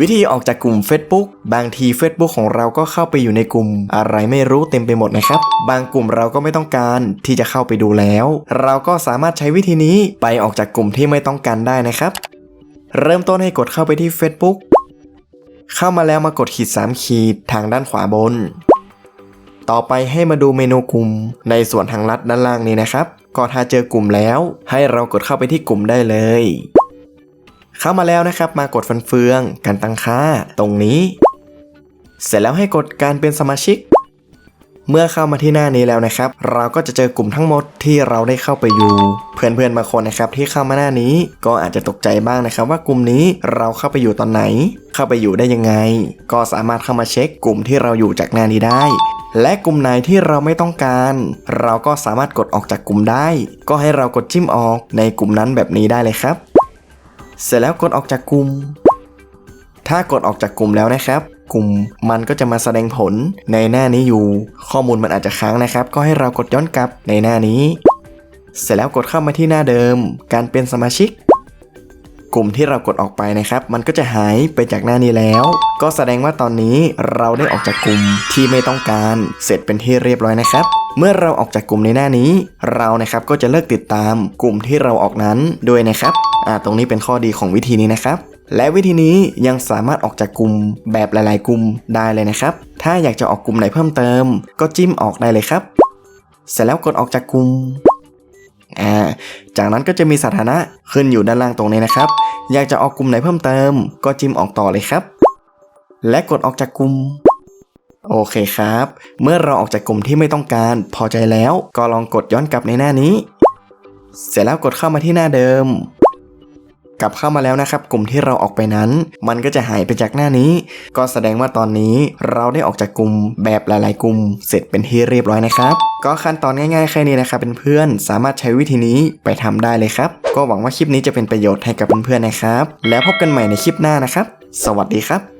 วิธีออกจากกลุ่ม Facebook บางที Facebook ของเราก็เข้าไปอยู่ในกลุ่มอะไรไม่รู้เต็มไปหมดนะครับ บางกลุ่มเราก็ไม่ต้องการที่จะเข้าไปดูแล้ว เราก็สามารถใช้วิธีนี้ไปออกจากกลุ่มที่ไม่ต้องการได้นะครับ เริ่มต้นให้กดเข้าไปที่ Facebook เข้ามาแล้วมากดขีด 3 ขีดทางด้านขวาบน ต่อไปให้มาดูเมนูกลุ่ม ในส่วนทางลัดด้านล่างนี้นะครับ ก็ถ้าเจอกลุ่มแล้ว ให้เรากดเข้าไปที่กลุ่มได้เลย เข้ามาแล้วนะครับ มากดฟันเฟืองการตั้งค่าตรงนี้ เสร็จแล้วให้กดการเป็นสมาชิก เมื่อเข้ามาที่หน้านี้แล้วนะครับ เราก็จะเจอกลุ่มทั้งหมดที่เราได้เข้าไปอยู่ เพื่อนๆบางคนนะครับที่เข้ามาหน้านี้ ก็อาจจะตกใจบ้างนะครับ ว่ากลุ่มนี้เราเข้าไปอยู่ตอนไหน เข้าไปอยู่ได้ยังไง ก็สามารถเข้ามาเช็คกลุ่มที่เราอยู่จากหน้านี้ได้และกลุ่มไหนที่เราไม่ต้องการ เราก็สามารถกดออกจากกลุ่มได้ ก็ให้เรากดจิ้มออกในกลุ่มนั้นแบบนี้ได้เลยครับ เสร็จแล้วกดออกจากกลุ่ม ถ้ากดออกจากกลุ่มแล้วนะครับ กลุ่มมันก็จะมาแสดงผลในหน้านี้อยู่ ข้อมูลมันอาจจะค้างนะครับ ก็ให้เรากดย้อนกลับในหน้านี้ เสร็จแล้วกดเข้ามาที่หน้าเดิม การเป็นสมาชิก กลุ่มที่เรากดออกไปนะครับ มันก็จะหายไปจากหน้านี้แล้ว ก็แสดงว่าตอนนี้เราได้ออกจากกลุ่มที่ไม่ต้องการ เสร็จเป็นที่เรียบร้อยนะครับ เมื่อเราออกจากกลุ่มในหน้านี้ เรานะครับก็จะเลิกติดตามกลุ่มที่เราออกนั้นด้วยนะครับอ่าตรงนี้เป็นข้อดีของวิธีนี้นะครับ และวิธีนี้ยังสามารถออกจากกลุ่มแบบหลาย ๆ กลุ่มได้เลยนะครับ ถ้าอยากจะออกกลุ่มไหนเพิ่มเติม ก็จิ้มออกได้เลยครับ เสร็จแล้วกดออกจากกลุ่มอ่าจากนั้นก็จะมีสถานะขึ้นอยู่ด้านล่างตรงนี้นะครับ อยากจะออกกลุ่มไหนเพิ่มเติม ก็จิ้มออกต่อเลยครับ และกดออกจากกลุ่ม โอเคครับ เมื่อเราออกจากกลุ่มที่ไม่ต้องการพอใจแล้ว ก็ลองกดย้อนกลับในหน้านี้ เสร็จแล้วกดเข้ามาที่หน้าเดิม กลับเข้ามาแล้วนะครับ กลุ่มที่เราออกไปนั้น มันก็จะหายไปจากหน้านี้ ก็แสดงว่าตอนนี้เราได้ออกจากกลุ่มแบบหลาย ๆ กลุ่ม เสร็จเป็นที่เรียบร้อยนะครับ ก็ขั้นตอนง่าย ๆ แค่นี้นะครับเป็นเพื่อนๆสามารถใช้วิธีนี้ไปทำได้เลยครับ ก็หวังว่าคลิปนี้จะเป็นประโยชน์ให้กับเพื่อนๆนะครับ แล้วพบกันใหม่ในคลิปหน้านะครับ สวัสดีครับ